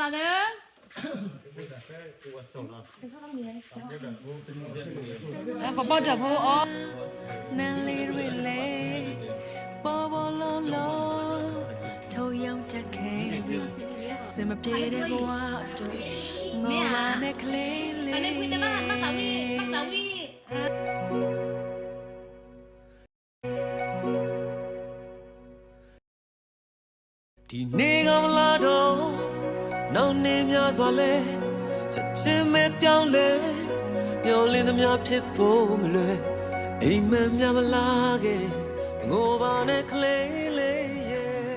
တာလဲ အပပတော့ဘောအော် နန်းလေးတွေလေပေါ်ပေါ်လုံးလုံးထိုးရောက်တက်ခဲစင်မပြေတဲ့ဘဝအတွက်ငေါ်လာနဲ့ကလေးလေး အနေခွေတမမသာဝီမသာဝီ ဒီနေ့ကမလာတော့ နောက်နေများစွာလဲချက်ချင်းပဲပြောင်းလဲမျောလင်းသမျှဖြစ်ဖို့မလွယ်အိမ်မက်များမလာခဲ့ငိုပါနဲ့ကလေးလေးရဲ့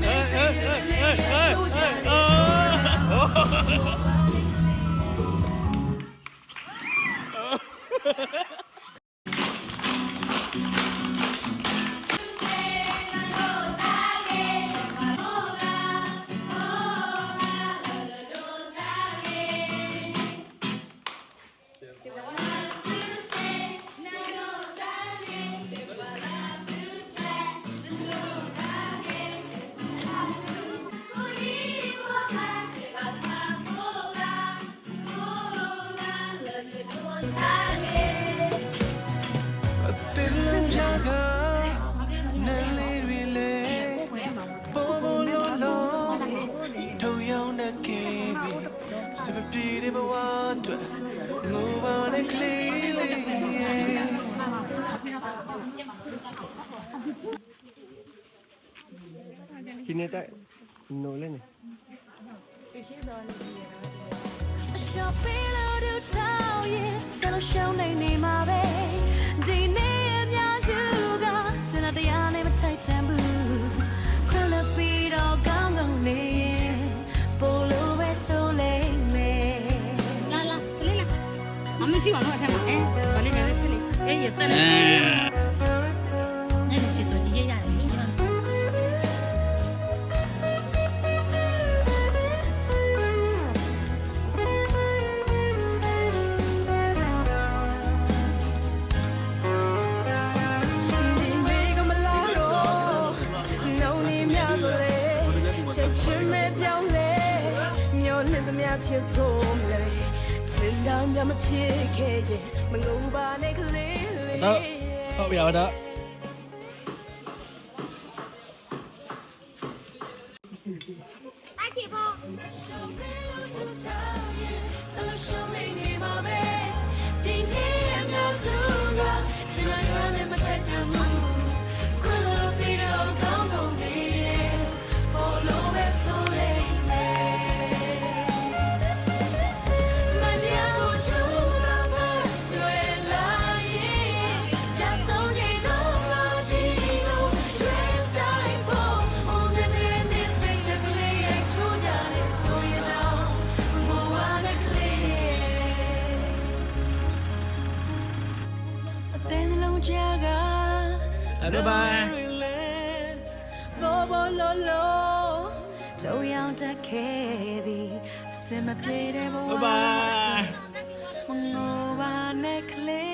哎哎哎哎哎哎哎！哦，哈哈哈哈！ ပပြေတဲ့ဘဝအတွက်လိုပါနဲ့ကလေးလေးရဲ့ဒီနေ့တိုက်နိုးလဲနေရှော့ပင်းလို့တို့ထောက်ရင်ဆယ်လို့ရှောင်းနေနေမှာပဲ 是喜欢那个，哎，把那个那里，哎，也算了。 မျောလင့်သမျှဖြစ်ဖို့မလဲချင်တော်များမဖြစ်ခဲ့ရင်မငုံပါနဲ့ကလေးလေးတော့ဟုတ်ရပါတော့ ကြားကဘိုင်ဘိုင်ဘောဘောလောလောတို့ရောက်တတ်ခဲ့ပြီစင်မပြေတဲ့ဘဝဘိုင်ဘိုင်မငိုပါနဲ့ကလေး